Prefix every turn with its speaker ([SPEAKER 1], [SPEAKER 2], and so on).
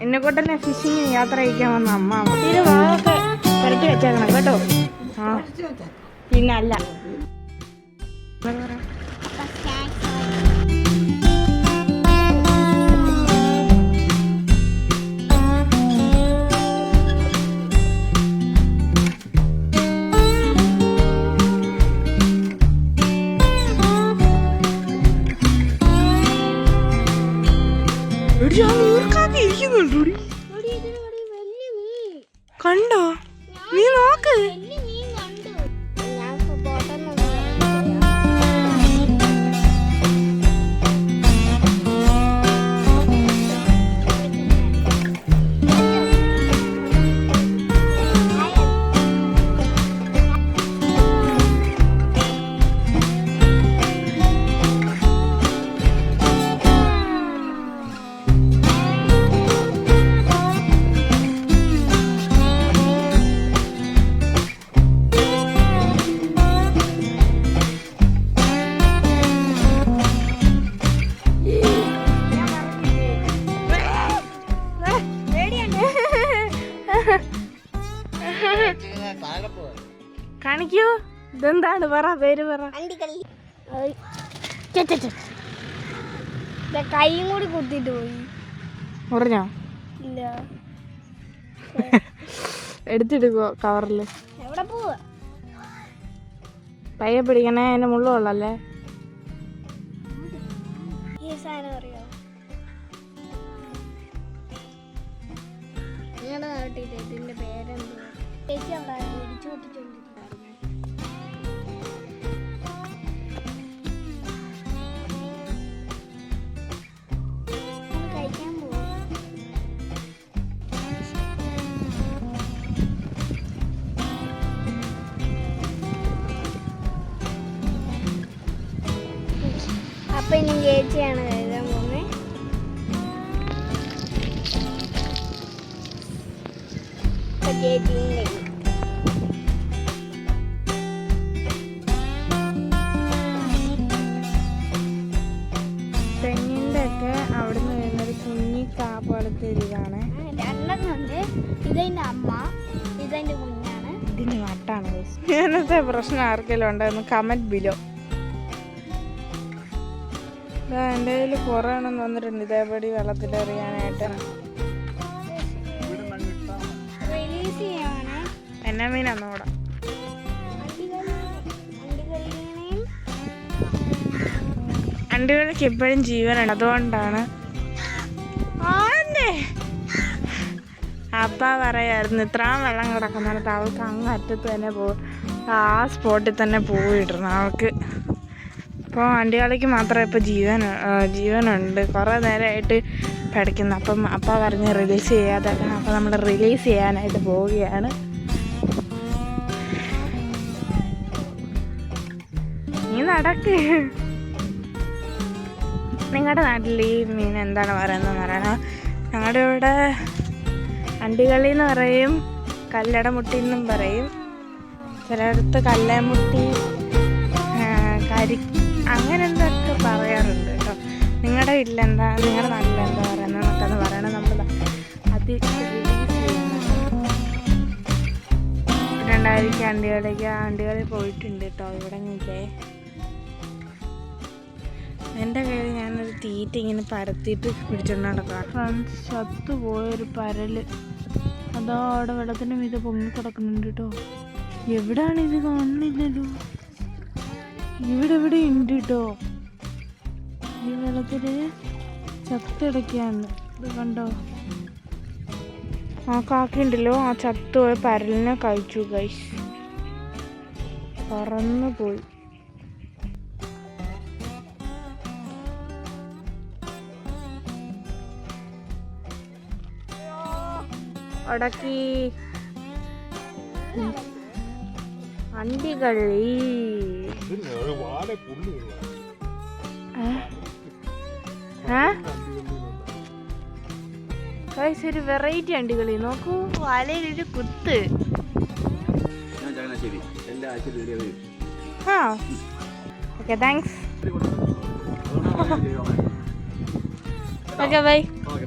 [SPEAKER 1] എന്നെ കൊണ്ടന്നെ ഫിഷിങ് യാത്ര അയക്കാൻ വന്ന അമ്മ പുരട്ടി വെച്ചേക്കണം കേട്ടോ. ആ. പിന്നെ അല്ല കണ്ടോ? നീ നോക്ക്. കാണിക്കൂ. ഇതെന്താണ്? പറ പേര് പറ.
[SPEAKER 2] കൈയും കൂടി കുത്തിട്ട് പോയി.
[SPEAKER 1] മുറിഞ്ഞോ
[SPEAKER 2] ഇല്ല.
[SPEAKER 1] എടുത്തിടുക്കോ കവറിൽ?
[SPEAKER 2] എവിടെ പോവാ?
[SPEAKER 1] പയ്യെ പിടിക്കണേ അതിന്റെ
[SPEAKER 2] സാധനം അറിയോ? നിങ്ങളുടെ നാട്ടിൽ ഇതിന്റെ പേരെന്തോ ചേച്ചി അവിടെ ഇടിച്ചു പൊട്ടിച്ചോണ്ടിരുന്നായിരുന്നു അപ്പൊ ഇനി ചേച്ചിയാണ് കഴുകാൻ പോകുന്നത് അപ്പൊ ചേച്ചിയും കഴിയും
[SPEAKER 1] അവിടെ ഒക്കെ അവിടുന്ന് വരുന്നൊരു കുഞ്ഞി കാ പോലത്തെ ഒരു ഇതാണ്.
[SPEAKER 2] രണ്ടെണ്ണുണ്ട് ഇതതിന്റെ അമ്മ. ഇതതിന്റെ കുഞ്ഞാണ്.
[SPEAKER 1] ഇതിന് നട്ടാണ്. ഇങ്ങനത്തെ പ്രശ്നം ആർക്കെങ്കിലും ഉണ്ടായിരുന്നു കമന്റ് ബിലോ എന്റെ കയ്യിൽ കുറേ എണ്ണം വന്നിട്ടുണ്ട് ഇതേപടി വെള്ളത്തിലെറിയാനായിട്ട് എന്നാ മീനാന്ന് കൂടെ. അണ്ടികൾക്ക് എപ്പോഴും ജീവനാണ്. അതുകൊണ്ടാണ്. അപ്പ പറയായിരുന്നു ഇത്രയും വെള്ളം കിടക്കുന്നിടത്ത് അവൾക്ക് അങ്ങ് അറ്റത്ത് തന്നെ പോ ആ സ്പോട്ടിൽ തന്നെ പോയിടണം അവൾക്ക് അപ്പോൾ ആന്റികളിക്ക് മാത്രമേ ഇപ്പോൾ ജീവൻ ജീവനുണ്ട്. കുറേ നേരമായിട്ട് പഠിക്കുന്നു. അപ്പം അപ്പ പറഞ്ഞ് റിലീസ് ചെയ്യാതെ അപ്പോൾ നമ്മൾ റിലീസ് ചെയ്യാനായിട്ട് പോവുകയാണ്. നീ നടക്ക്. നിങ്ങളുടെ നാട്ടിൽ ഈ മീൻ എന്താണ് പറയുന്നത് പറയണം? ഞങ്ങളുടെ ഇവിടെ അണ്ടികളി എന്ന് പറയും കല്ലട മുട്ടി എന്നും പറയും. ചിലയിടത്ത് കല്ലമുട്ടി കരിക്ക് കരി അങ്ങനെ എന്തൊക്കെ പറയാറുണ്ട് കേട്ടോ? നിങ്ങളുടെ ഇല്ലെന്താ? നിങ്ങളുടെ നാട്ടിൽ എന്താ പറയുന്നത് എന്നൊക്കെ അത് പറയണം നമ്മൾ അത് രണ്ടായിരത്തി ആണ്ടികളിലേക്ക് ആണ്ടികളിൽ പോയിട്ടുണ്ട് കേട്ടോ ഇവിടെ നിൽക്കേ എന്റെ കയ്യിൽ ഞാനൊരു തീറ്റ ഇങ്ങനെ പരത്തിയിട്ട് പിടിച്ചോണ്ട് നടക്കാം ഫ്രണ്ട്സ് ചത്തുപോയൊരു പരൽ. അതോ അവിടെ വെള്ളത്തിന്റെ മീതെ പൊങ്ങി കിടക്കുന്നുണ്ട് കേട്ടോ. എവിടാണ് ഇത് കാണുന്നില്ലല്ലോ? ഇവിടെ ഇവിടെ ഉണ്ട് കേട്ടോ ഈ വെള്ളത്തിൽ ചത്തിടയ്ക്കാണ് ഇത് കണ്ടോ? ആ കാക്കയുണ്ടല്ലോ ആ ചത്ത് ചത്തുപോയ പരലിനെ കഴിച്ചു ഗൈസ് പറന്നു പോയി. അടക്കി. അണ്ടികളി ഒരു വെറൈറ്റി അണ്ടികളി. നോക്കൂ വലയിലൊരു കുത്ത്. ആ. Okay thanks okay bye
[SPEAKER 3] okay